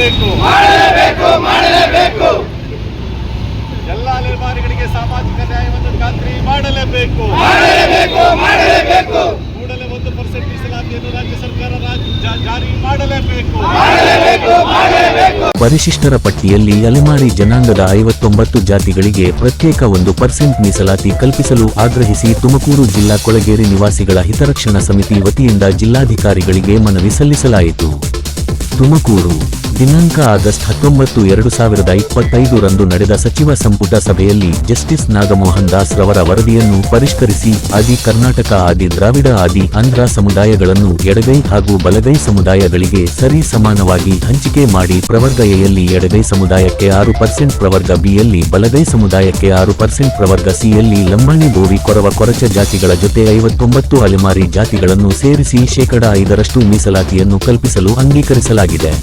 ಮಾಡಲೇಬೇಕು. ಮಾಡಲೇಬೇಕು ಮಾಡಲೇಬೇಕು. ಎಲ್ಲ ಅಲೆಮಾರಿಗಳಿಗೆ ಸಾಮಾಜಿಕ ನ್ಯಾಯವನ್ನು ಖಾತ್ರಿ ಮಾಡಲೇಬೇಕು. ಮಾಡಲೇಬೇಕು ಮಾಡಲೇಬೇಕು. ಕೂಡಲೇ ಒಂದು ಪರ್ಸೆಂಟ್ ಮೀಸಲಾತಿಯನ್ನು ರಾಜ್ಯ ಸರ್ಕಾರ ಜಾರಿ ಮಾಡಲೇಬೇಕು. ಮಾಡಲೇಬೇಕು ಮಾಡಲೇಬೇಕು. ಪರಿಶಿಷ್ಟರ ಪಟ್ಟಿಯಲ್ಲಿ ಅಲೆಮಾರಿ ಜನಾಂಗದ ಐವತ್ತೊಂಬತ್ತು ಜಾತಿಗಳಿಗೆ ಪ್ರತ್ಯೇಕ ಒಂದು ಪರ್ಸೆಂಟ್ ಮೀಸಲಾತಿ ಕಲ್ಪಿಸಲು ಆಗ್ರಹಿಸಿ ತುಮಕೂರು ಜಿಲ್ಲಾ ಕೊಳಗೇರಿ ನಿವಾಸಿಗಳ ಹಿತರಕ್ಷಣಾ ಸಮಿತಿ ವತಿಯಿಂದ ಜಿಲ್ಲಾಧಿಕಾರಿಗಳಿಗೆ ಮನವಿ ಸಲ್ಲಿಸಲಾಯಿತು. ತುಮಕೂರು. ದಿನಾಂಕ ಆಗಸ್ಟ್ ಹತ್ತೊಂಬತ್ತು ಎರಡು ಸಾವಿರದ ಇಪ್ಪತ್ತೈದರಂದು ನಡೆದ ಸಚಿವ ಸಂಪುಟ ಸಭೆಯಲ್ಲಿ ಜಸ್ಟಿಸ್ ನಾಗಮೋಹನ್ ದಾಸ್ ರವರ ವರದಿಯನ್ನು ಪರಿಷ್ಕರಿಸಿ, ಆದಿ ಕರ್ನಾಟಕ ಆದಿ ದ್ರಾವಿಡ ಆದಿ ಆಂಧ್ರ ಸಮುದಾಯಗಳನ್ನು ಎಡಗೈ ಹಾಗೂ ಬಲಗೈ ಸಮುದಾಯಗಳಿಗೆ ಸರಿ ಸಮಾನವಾಗಿ ಹಂಚಿಕೆ ಮಾಡಿ ಪ್ರವರ್ಗ ಎಯಲ್ಲಿ ಎಡಗೈ ಸಮುದಾಯಕ್ಕೆ ಆರು ಪರ್ಸೆಂಟ್ ಪ್ರವರ್ಗ ಬಿಯಲ್ಲಿ ಬಲಗೈ ಸಮುದಾಯಕ್ಕೆ ಆರು ಪರ್ಸೆಂಟ್ ಪ್ರವರ್ಗ ಸಿಯಲ್ಲಿ ಲಂಬಾಣಿ ಬೋವಿ ಕೊರವ ಕೊರಚ ಜಾತಿಗಳ ಜೊತೆ ಐವತ್ತೊಂಬತ್ತು ಅಲೆಮಾರಿ ಜಾತಿಗಳನ್ನು ಸೇರಿಸಿ ಶೇಕಡಾ ಐದರಷ್ಟು ಮೀಸಲಾತಿಯನ್ನು ಕಲ್ಪಿಸಲು ಅಂಗೀಕರಿಸಲಾಗಿದೆ.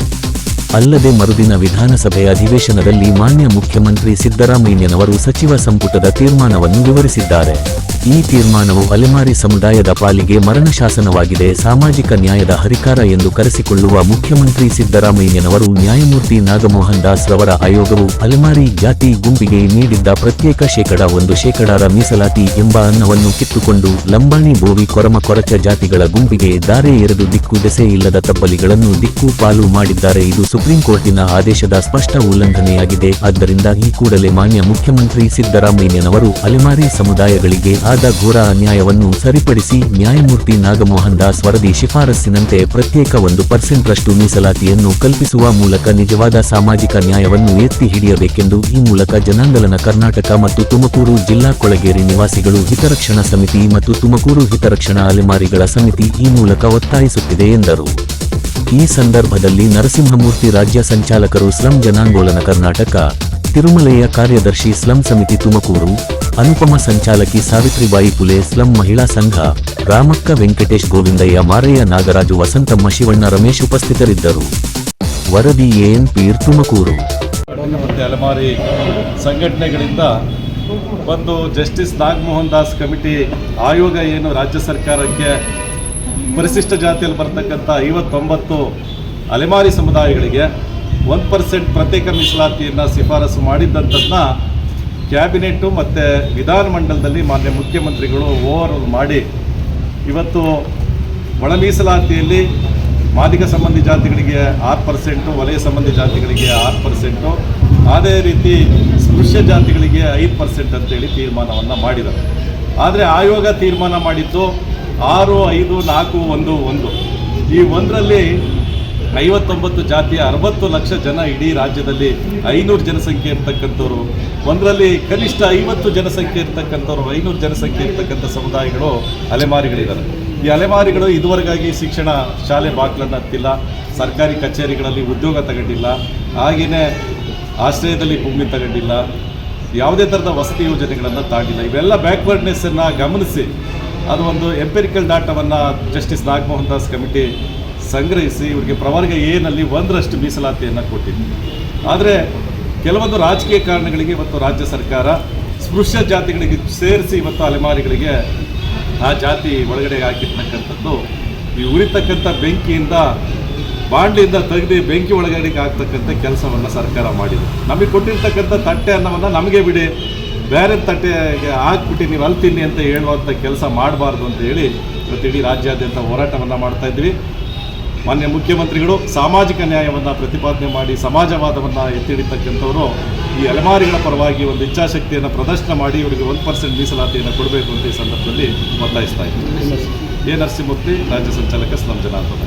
ಅಲ್ಲದೆ ಮರುದಿನ ವಿಧಾನಸಭೆ ಅಧಿವೇಶನದಲ್ಲಿ ಮಾನ್ಯ ಮುಖ್ಯಮಂತ್ರಿ ಸಿದ್ದರಾಮಯ್ಯನವರು ಸಚಿವ ಸಂಪುಟದ ತೀರ್ಮಾನವನ್ನು ವಿವರಿಸಿದ್ದಾರೆ. ಈ ತೀರ್ಮಾನವು ಅಲೆಮಾರಿ ಸಮುದಾಯದ ಪಾಲಿಗೆ ಮರಣ ಶಾಸನವಾಗಿದೆ ಸಾಮಾಜಿಕ ನ್ಯಾಯದ ಹರಿಕಾರ ಎಂದು ಕರೆಸಿಕೊಳ್ಳುವ ಮುಖ್ಯಮಂತ್ರಿ ಸಿದ್ದರಾಮಯ್ಯನವರು ನ್ಯಾಯಮೂರ್ತಿ ನಾಗಮೋಹನ್ ದಾಸ್ ರವರ ಆಯೋಗವು ಅಲೆಮಾರಿ ಜಾತಿ ಗುಂಪಿಗೆ ನೀಡಿದ್ದ ಪ್ರತ್ಯೇಕ ಶೇಕಡ ಒಂದು ಶೇಕಡಾರ ಮೀಸಲಾತಿ ಎಂಬ ಅನ್ನವನ್ನು ಕಿತ್ತುಕೊಂಡು ಲಂಬಾಣಿ ಬೋವಿ ಕೊರಮ ಕೊರಚ ಜಾತಿಗಳ ಗುಂಪಿಗೆ ದಾರೆ ಎರೆದು ದಿಕ್ಕು ದೆಸೆ ಇಲ್ಲದ ತಬ್ಬಲಿಗಳನ್ನು ದಿಕ್ಕು ಪಾಲು ಮಾಡಿದ್ದಾರೆ. ಇದು ಸುಪ್ರೀಂ ಕೋರ್ಟಿನ ಆದೇಶದ ಸ್ಪಷ್ಟ ಉಲ್ಲಂಘನೆಯಾಗಿದೆ. ಆದ್ದರಿಂದ ಈ ಕೂಡಲೇ ಮಾನ್ಯ ಮುಖ್ಯಮಂತ್ರಿ ಸಿದ್ದರಾಮಯ್ಯನವರು ಅಲೆಮಾರಿ ಸಮುದಾಯಗಳಿಗೆ ಆದ ಘೋರ ಅನ್ಯಾಯವನ್ನು ಸರಿಪಡಿಸಿ ನ್ಯಾಯಮೂರ್ತಿ ನಾಗಮೋಹನ್ ದಾಸ್ ವರದಿ ಶಿಫಾರಸ್ಸಿನಂತೆ ಪ್ರತ್ಯೇಕ ಒಂದು ಪರ್ಸೆಂಟ್ ರಷ್ಟು ಮೀಸಲಾತಿಯನ್ನು ಕಲ್ಪಿಸುವ ಮೂಲಕ ನಿಜವಾದ ಸಾಮಾಜಿಕ ನ್ಯಾಯವನ್ನು ಎತ್ತಿ ಹಿಡಿಯಬೇಕೆಂದು ಈ ಮೂಲಕ ಜನಾಂದೋಲನ ಕರ್ನಾಟಕ ಮತ್ತು ತುಮಕೂರು ಜಿಲ್ಲಾ ಕೊಳಗೇರಿ ನಿವಾಸಿಗಳು ಹಿತರಕ್ಷಣಾ ಸಮಿತಿ ಮತ್ತು ತುಮಕೂರು ಹಿತರಕ್ಷಣಾ ಅಲೆಮಾರಿಗಳ ಸಮಿತಿ ಈ ಮೂಲಕ ಒತ್ತಾಯಿಸುತ್ತಿದೆ ಎಂದರು. ಈ ಸಂದರ್ಭದಲ್ಲಿ ನರಸಿಂಹಮೂರ್ತಿ ರಾಜ್ಯ ಸಂಚಾಲಕರು ಸ್ಲಂ ಜನಾಂದೋಲನ ಕರ್ನಾಟಕ ತಿರುಮಲೆಯ ಕಾರ್ಯದರ್ಶಿ ಸ್ಲಂ ಸಮಿತಿ ತುಮಕೂರು, ಅನುಪಮ ಸಂಚಾಲಕಿ ಸಾವಿತ್ರಿಬಾಯಿ ಪುಲೆ ಸ್ಲಂ ಮಹಿಳಾ ಸಂಘ, ರಾಮಕ್ಕ ವೆಂಕಟೇಶ್ ಗೋವಿಂದಯ್ಯ ಮಾರಯ್ಯ ನಾಗರಾಜು ವಸಂತಮ್ಮ ಶಿವಣ್ಣ ರಮೇಶ್ ಉಪಸ್ಥಿತರಿದ್ದರು. ವರದಿ ಎಎನ್ ಪೀರ್ ತುಮಕೂರು. ಮತ್ತು ಅಲೆಮಾರಿ ಸಂಘಟನೆಗಳಿಂದ ಒಂದು ಜಸ್ಟಿಸ್ ನಾಗಮೋಹನ್ ದಾಸ್ ಕಮಿಟಿ ಆಯೋಗ ಏನು ರಾಜ್ಯ ಸರ್ಕಾರಕ್ಕೆ ಪರಿಶಿಷ್ಟ ಜಾತಿಯಲ್ಲಿ ಬರ್ತಕ್ಕಂಥ ಐವತ್ತೊಂಬತ್ತು ಅಲೆಮಾರಿ ಸಮುದಾಯಗಳಿಗೆ ಒಂದು ಪರ್ಸೆಂಟ್ ಪ್ರತ್ಯೇಕ ಮೀಸಲಾತಿಯನ್ನು ಶಿಫಾರಸು ಮಾಡಿದ್ದಂಥದ್ದನ್ನ ಕ್ಯಾಬಿನೆಟ್ಟು ಮತ್ತು ವಿಧಾನಮಂಡಲದಲ್ಲಿ ಮಾನ್ಯ ಮುಖ್ಯಮಂತ್ರಿಗಳು ಓವರ್ ಮಾಡಿ. ಇವತ್ತು ಒಳ ಮೀಸಲಾತಿಯಲ್ಲಿ ಮಾದಿಗ ಸಂಬಂಧಿ ಜಾತಿಗಳಿಗೆ ಆರು ಪರ್ಸೆಂಟು, ವಲಯ ಸಂಬಂಧಿ ಜಾತಿಗಳಿಗೆ ಆರು ಪರ್ಸೆಂಟು. ಅದೇ ರೀತಿ ಸ್ಪೃಶ್ಯ ಜಾತಿಗಳಿಗೆ ಐದು ಪರ್ಸೆಂಟ್ ಅಂತೇಳಿ ತೀರ್ಮಾನವನ್ನು ಮಾಡಿದ್ದಾರೆ. ಆದರೆ ಆಯೋಗ ತೀರ್ಮಾನ ಮಾಡಿದ್ದು ಆರು, ಐದು, ನಾಲ್ಕು, ಒಂದು ಒಂದು. ಈ ಒಂದರಲ್ಲಿ ಐವತ್ತೊಂಬತ್ತು ಜಾತಿಯ ಅರವತ್ತು ಲಕ್ಷ ಜನ ಇಡೀ ರಾಜ್ಯದಲ್ಲಿ ಐನೂರು ಜನಸಂಖ್ಯೆ ಇರ್ತಕ್ಕಂಥವ್ರು. ಒಂದರಲ್ಲಿ ಕನಿಷ್ಠ ಐವತ್ತು ಜನಸಂಖ್ಯೆ ಇರ್ತಕ್ಕಂಥವ್ರು, ಐನೂರು ಜನಸಂಖ್ಯೆ ಇರ್ತಕ್ಕಂಥ ಸಮುದಾಯಗಳು ಅಲೆಮಾರಿಗಳಿದ್ದಾರೆ ಈ ಅಲೆಮಾರಿಗಳು ಇದುವರೆಗಾಗಿ ಶಿಕ್ಷಣ ಶಾಲೆ ಬಾಗಿಲನ್ನು ಹತ್ತಿಲ್ಲ ಸರ್ಕಾರಿ ಕಚೇರಿಗಳಲ್ಲಿ ಉದ್ಯೋಗ ತಗೊಂಡಿಲ್ಲ ಹಾಗೆಯೇ ಆಶ್ರಯದಲ್ಲಿ ಭೂಮಿ ತಗೊಂಡಿಲ್ಲ, ಯಾವುದೇ ಥರದ ವಸತಿ ಯೋಜನೆಗಳನ್ನು ತಾಗಿಲ್ಲ ಇವೆಲ್ಲ ಬ್ಯಾಕ್ವರ್ಡ್ನೆಸ್ಸನ್ನು ಗಮನಿಸಿ, ಅದು ಒಂದು ಎಂಪೆರಿಕಲ್ ಡಾಟಾವನ್ನು ಜಸ್ಟಿಸ್ ನಾಗಮೋಹನ್ ದಾಸ್ ಕಮಿಟಿ ಸಂಗ್ರಹಿಸಿ ಇವರಿಗೆ ಪ್ರವರ್ಗ ಏನಲ್ಲಿ ಒಂದರಷ್ಟು ಮೀಸಲಾತಿಯನ್ನು ಕೊಟ್ಟಿದ್ದೀನಿ ಆದರೆ ಕೆಲವೊಂದು ರಾಜಕೀಯ ಕಾರಣಗಳಿಗೆ ಇವತ್ತು ರಾಜ್ಯ ಸರ್ಕಾರ ಸ್ಪೃಶ್ಯ ಜಾತಿಗಳಿಗೆ ಸೇರಿಸಿ ಇವತ್ತು ಅಲೆಮಾರಿಗಳಿಗೆ ಆ ಜಾತಿ ಒಳಗಡೆ ಹಾಕಿರ್ತಕ್ಕಂಥದ್ದು, ಈ ಉರಿತಕ್ಕಂಥ ಬೆಂಕಿಯಿಂದ, ಬಾಂಡ್ಲಿಂದ ತೆಗೆದು ಬೆಂಕಿ ಒಳಗಡೆ ಆಗ್ತಕ್ಕಂಥ ಕೆಲಸವನ್ನು ಸರ್ಕಾರ ಮಾಡಿದೆ. ನಮಗೆ ಕೊಟ್ಟಿರ್ತಕ್ಕಂಥ ತಟ್ಟೆ ಅನ್ನವನ್ನು ನಮಗೆ ಬಿಡಿ, ಬೇರೆ ತಟ್ಟೆಗೆ ಹಾಕ್ಬಿಟ್ಟು ನೀವು ಅಲ್ಲಿ ತಿನ್ನಿ ಅಂತ ಹೇಳುವಂಥ ಕೆಲಸ ಮಾಡಬಾರ್ದು ಅಂತ ಹೇಳಿ ಇವತ್ತು ಇಡೀ ರಾಜ್ಯಾದ್ಯಂತ ಹೋರಾಟವನ್ನು ಮಾಡ್ತಾ ಇದ್ವಿ. ಮಾನ್ಯ ಮುಖ್ಯಮಂತ್ರಿಗಳು, ಸಾಮಾಜಿಕ ನ್ಯಾಯವನ್ನು ಪ್ರತಿಪಾದನೆ ಮಾಡಿ ಸಮಾಜವಾದವನ್ನು ಎತ್ತಿಡಿತಕ್ಕಂಥವರು ಈ ಅಲೆಮಾರಿಗಳ ಪರವಾಗಿ ಒಂದು ಇಚ್ಛಾಶಕ್ತಿಯನ್ನು ಪ್ರದರ್ಶನ ಮಾಡಿ ಇವರಿಗೆ ಒಂದು ಪರ್ಸೆಂಟ್ ಮೀಸಲಾತಿಯನ್ನು ಕೊಡಬೇಕು ಅಂತ ಈ ಸಂದರ್ಭದಲ್ಲಿ ಒತ್ತಾಯಿಸ್ತಾ ಇದ್ದೀನಿ ಎ. ನರಸಿಂಹಮೂರ್ತಿ, ರಾಜ್ಯ ಸಂಚಾಲಕ, ಸ್ಲಂ ಜನಾರ್ದನ.